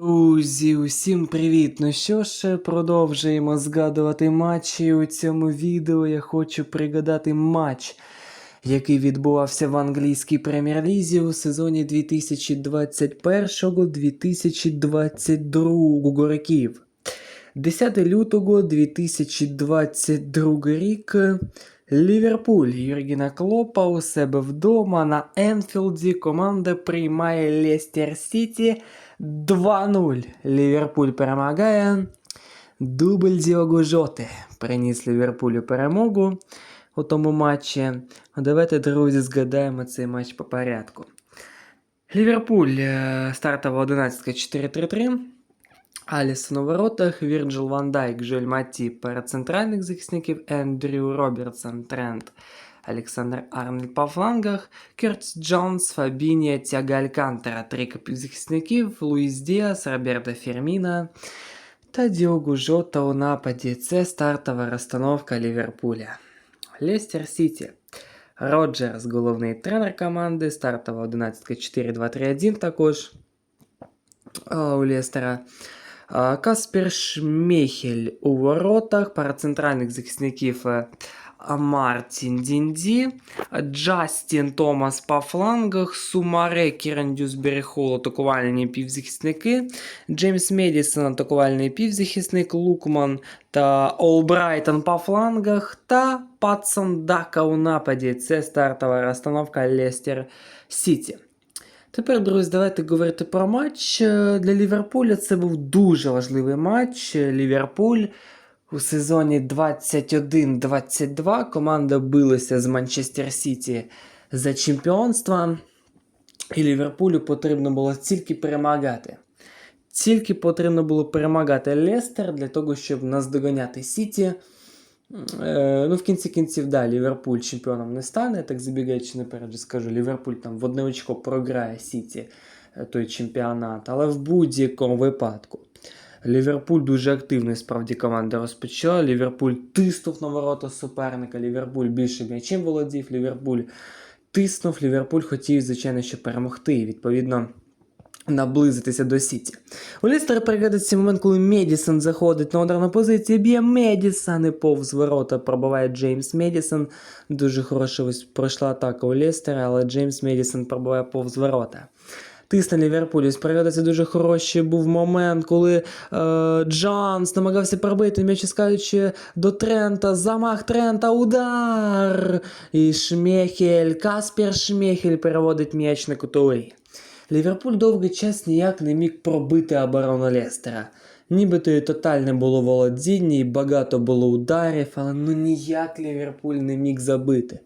Друзі, усім привіт! Ну що ж, продовжуємо згадувати матчі. У цьому відео я хочу пригадати матч, який відбувався в англійській прем'єр-лізі у сезоні 2021-2022 років. 10 лютого 2022 рік. Ліверпуль Юргена Клопа у себе вдома на Енфілді команда приймає Лестер Сіті 2-0. Ліверпуль перемагає. Дубль Діого Жоти приніс Ліверпулю перемогу у тому матчі. Давайте, друзі, згадаємо цей матч по порядку. Ліверпуль е, стартова 11 4-3-3. Алісон у воротах, Вірджил Ван Дайк, Жоль Маті перед центральних захисників, Ендрю Робертсон, Трент, Олександр Арнольд по флангах, Кертс Джонс, Фабінія, Тяга Алькантера, три захисників, Луїс Діас, Роберто Ферміна та Діогу Жота у нападі. Це стартова розстановка Ліверпуля. Лестер Сіті. Роджерс, головний тренер команди, стартова 11 4-2-3-1 також а, у Лестера. А, Каспер Шмехель у воротах, пара центральних захисників е, а, Мартін Дінді, Джастін Томас по флангах, Сумаре, Кіран Дюсбері атакувальні півзахисники, Джеймс Медісон, атакувальний півзахисник, Лукман та Олбрайтон по флангах та Патсон Дака у нападі. Це стартова розстановка Лестер Сіті. Тепер, друзі, давайте говорити про матч. Е, Для Ліверпуля це був дуже важливий матч. Ліверпуль у сезоні 21-22 команда билася з Манчестер Сіті за чемпіонство. І Ліверпулю потрібно було тільки перемагати. Тільки потрібно було перемагати Лестер для того, щоб наздоганяти Сіті. Е, ну, в кінці кінців, да, Ліверпуль чемпіоном не стане, так забігаючи наперед, скажу, Ліверпуль там в одне очко програє Сіті е, той чемпіонат, але в будь-якому випадку. Ліверпуль дуже активно справді команда розпочала. Ліверпуль тиснув на ворота суперника. Ліверпуль більше м'ячем володів. Ліверпуль тиснув. Ліверпуль хотів, звичайно, що перемогти. І відповідно наблизитися до Сіті. У Лістера пригадується момент, коли Медісон заходить на ударну позицію, б'є Медісон і повз ворота пробиває Джеймс Медісон. Дуже хороша ось пройшла атака у Лестера, але Джеймс Медісон пробиває повз ворота. Тисне Ліверпуль. Ось Пригадується дуже хороший був момент, коли е, Джанс намагався пробити м'яч, іскаючи до Трента. Замах Трента, удар! І Шмехель, Каспер Шмехель переводить м'яч на кутовий. Ліверпуль довгий час ніяк не міг пробити оборону Лестера. Нібито і тотальне було володіння, і багато було ударів, але ну ніяк Ліверпуль не міг забити.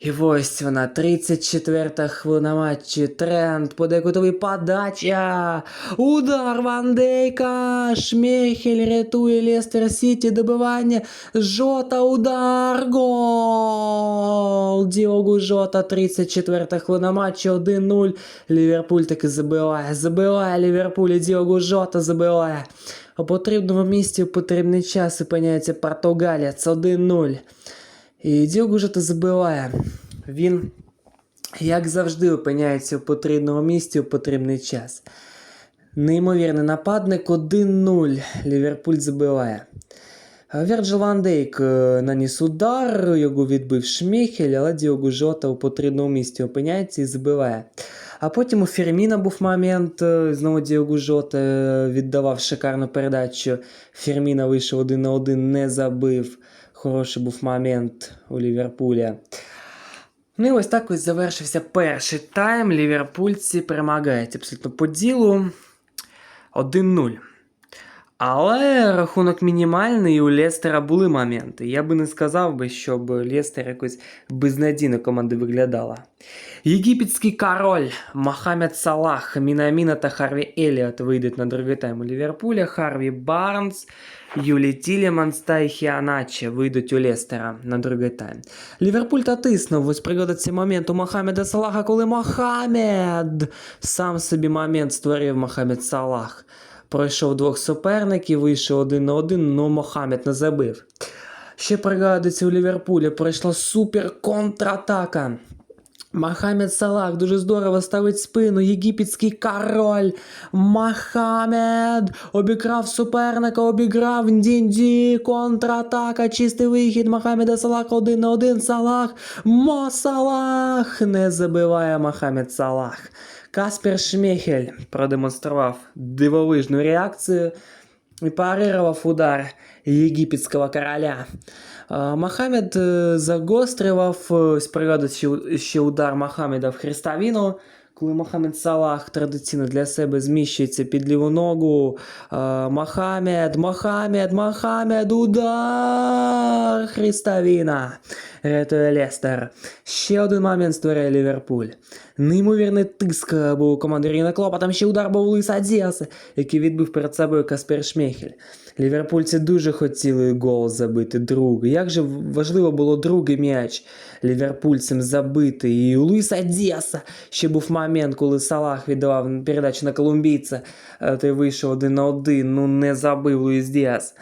І ось вона, 34-та хвилина матчі. Тренд, подекутовий подача. Удар Ван Дейка. Шмехель рятує Лестер Сіті. Добивання. Жота удар. Гол. Діогу Жота, 34-та хвилина матчі. 1-0. Ліверпуль таки забиває. Забиває Ліверпуль. Діогу Жота забиває. У потрібному місці в потрібний час опиняється португалець. 1-0. І Діогу Жота забиває. Він, як завжди, опиняється в потрібному місці у потрібний час. Неймовірний нападник 1-0. Ліверпуль забиває. Верджил Ван Дейк е, наніс удар, його відбив Шміхель, але Діогу Жота у потрібному місці опиняється і забиває. А потім у Ферміна був момент, е, знову Діогу Жота е, віддавав шикарну передачу. Ферміна вийшов один на один, не забив. Хороший був момент у Ліверпуля. Ну і ось так ось завершився перший тайм. Ліверпульці перемагають абсолютно по ділу 1-0. Але рахунок мінімальний, і у Лестера були моменти. Я би не сказав би, щоб Лестер якось безнадійно команда виглядала. Єгипетський король Мохамед Салах, Мінаміна та Харві Еліот вийдуть на другий тайм у Ліверпуля. Харві Барнс, Юлі Тіліманс та Хіаначе вийдуть у Лестера на другий тайм. Ліверпуль та тиснув. Ось пригодиться момент у Мохамеда Салаха, коли Мохамед сам собі момент створив Мохамед Салах. Пройшов двох суперників, вийшов один на один, але Мохамед не забив. Ще пригадується у Ліверпулі пройшла супер контратака. Мохамед Салах дуже здорово ставить спину. Єгипетський король Мохамед обікрав суперника, обіграв Дінді. Контратака, чистий вихід Мохамеда Салаха один на один. Салах. Мо Салах не забиває Мохамед Салах. Каспер Шмехель продемонстрував дивовижну реакцію і парировав удар єгипетського короля. Мохамед е, загострював, е, ось пригадують ще, удар Мохамеда в хрестовину, коли Мохамед Салах традиційно для себе зміщується під ліву ногу. Мохамед, Мохамед, Мохамед, удар! Хрестовина. Рятує Лестер. Ще один момент створює Ліверпуль. Неймовірний тиск був у команди Ріна Клопа. Там ще удар був Луїса Діаса, який відбив перед собою Каспер Шмехель. Ліверпульці дуже хотіли гол забити другий. Як же важливо було другий м'яч ліверпульцям забити. І у Луїса Діаса ще був момент, коли Салах віддавав передачу на колумбійця. е, Той вийшов один на один. Ну не забив Луїс Діас.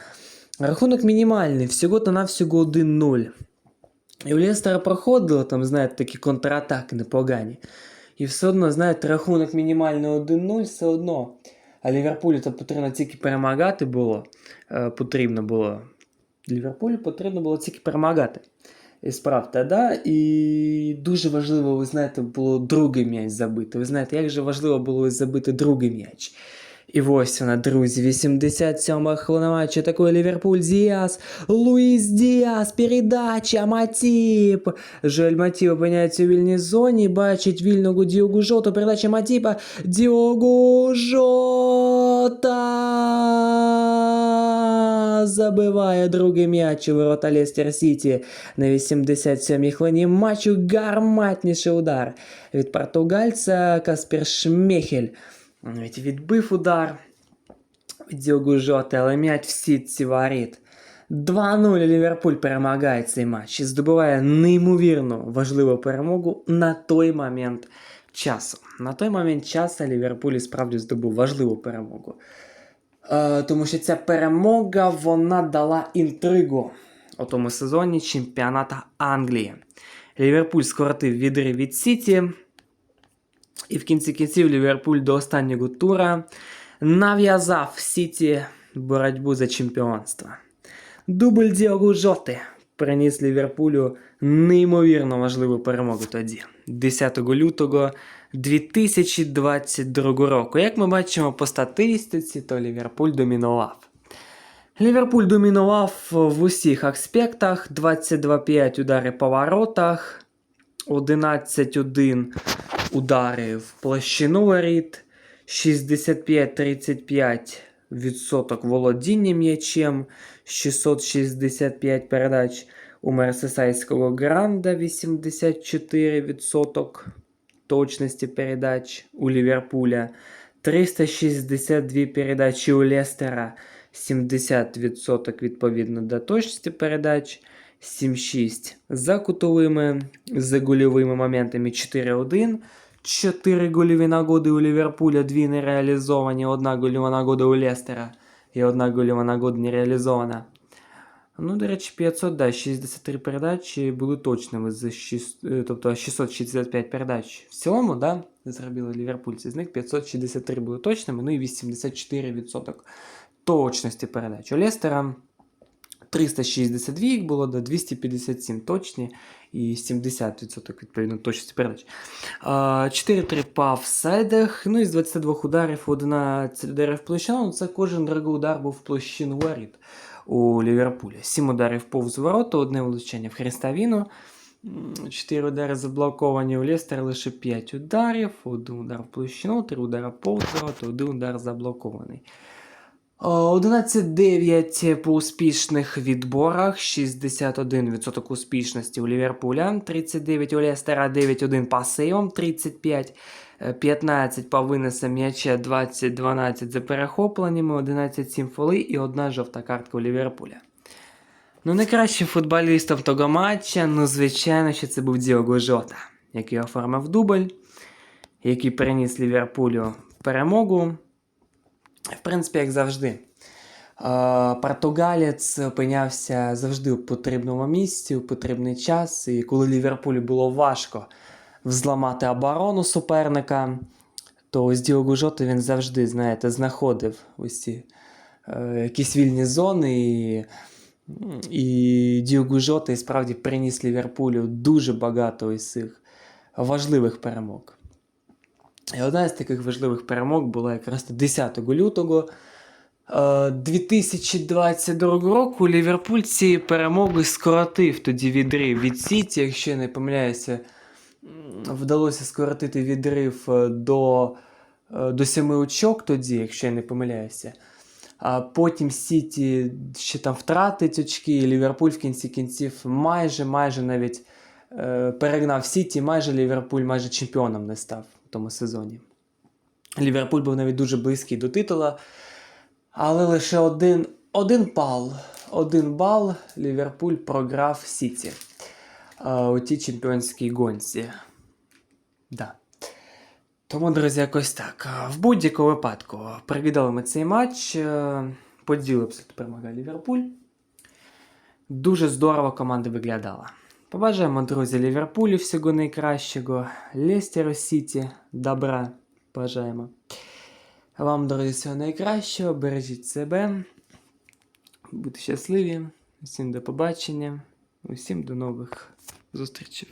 Рахунок мінімальний, всього та навсього 1-0. І у Лестера проходило там, знаєте, такі контратаки непогані. І все одно, знаєте, рахунок мінімальний 1-0, все одно. А Ліверпулю то потрібно тільки перемагати було. Е, потрібно було. Ліверпулю потрібно було тільки перемагати. І справді, да? І дуже важливо, ви знаєте, було другий м'яч забити. Ви знаєте, як же важливо було забити другий м'яч. І ось вона, друзі, 87-ма хвилина матчу. Такой Ліверпуль Діас. Луїс Діас, передача, Матіп. Жоель Матіп опиняється у вільній зоні, бачить вільного Діогу Жоту, передача Матіпа. Діогу Жота забиває другий м'яч у ворота Лестер Сіті на 87-й хвилині матчу. Гарматніший удар від португальця Каспер Шмехель. Ведь відбив удар від Діогу Жоти, але м'яч в сітці воріт. 2-0 Ліверпуль перемагає цей матч і здобуває неймовірну важливу перемогу на той момент часу. На той момент часу Ліверпуль справді здобув важливу перемогу. Е, тому що ця перемога вона дала інтригу у тому сезоні чемпіоната Англії. Ліверпуль скоротив відрив від Сіті. І в кінці кінців Ліверпуль до останнього тура нав'язав Сіті боротьбу за чемпіонство. Дубль Діогу Жоти приніс Ліверпулю неймовірно важливу перемогу тоді, 10 лютого 2022 року. Як ми бачимо по статистиці, то Ліверпуль домінував. Ліверпуль домінував в усіх аспектах: 22-5 удари по воротах, 11-1 удари в площину воріт, 65-35 відсоток володіння м'ячем, 665 передач у Мерсесайського Гранда, 84 відсоток точності передач у Ліверпуля, 362 передачі у Лестера, 70% відповідно до точності передач. 7-6 за кутовими, за гольовими моментами 4-1. 4 гольові нагоди у Ліверпуля, 2 не реалізовані, 1 гольова нагода у Лестера і 1 гольова нагода не реалізована. Ну, до речі, 500, да, 63 передачі були точними, з 6, е, тобто 665 передач. В цілому, да, зробили ліверпульці. З них 563 були точними, ну і 84% точності передач. У Лестера 362 їх було, до 257 точні і 70% відповідно точності передач. 4-3 по офсайдах, ну із 22 ударів 11 ударів в площину, ну, це кожен другий удар був в площину воріт у Ліверпулі. 7 ударів повз ворота, одне влучання в хрестовину. 4 удари заблоковані у Лестера лише 5 ударів, 1 удар в площину, 3 удари повз ворота, 1 удар заблокований. 11-9 по успішних відборах, 61% успішності у Ліверпуля, 39 у Лестера, 9-1 по сейвам, 35 15 по винесам м'яча, 20-12 за перехопленнями, 11-7 фоли і одна жовта картка у Ліверпуля. Ну, найкращим футболістом того матча, ну, звичайно, що це був Діого Жота, який оформив дубль, який приніс Ліверпулю перемогу. В принципі, як завжди. Португалець опинявся завжди у потрібному місці, у потрібний час. І коли Ліверпулю було важко взламати оборону суперника, то ось Діогу Жота він завжди, знаєте, знаходив ось ці е, якісь вільні зони. І, і Діогу Жота справді приніс Ліверпулю дуже багато ось цих важливих перемог. І одна з таких важливих перемог була якраз 10 лютого е, 2022 року. Ліверпуль цією перемогою скоротив тоді відрив від Сіті, якщо я не помиляюся, вдалося скоротити відрив е, до, е, до 7 очок тоді, якщо я не помиляюся. А потім Сіті ще там втратить очки, і Ліверпуль в кінці кінців майже, майже навіть е, перегнав Сіті, майже Ліверпуль майже чемпіоном не став в тому сезоні. Ліверпуль був навіть дуже близький до титула, але лише один, один бал, один бал Ліверпуль програв Сіті е, у тій чемпіонській гонці. Да. Тому, друзі, якось так. В будь-якому випадку ми цей матч. е, Поділи абсолютно перемога Ліверпуль. Дуже здорово команда виглядала. Побажаємо, друзі, Ліверпулю всього найкращого, Лестеру Сіті, добра бажаємо. Вам, друзі, всього найкращого, бережіть себе, будьте щасливі, усім до побачення, усім до нових зустрічей.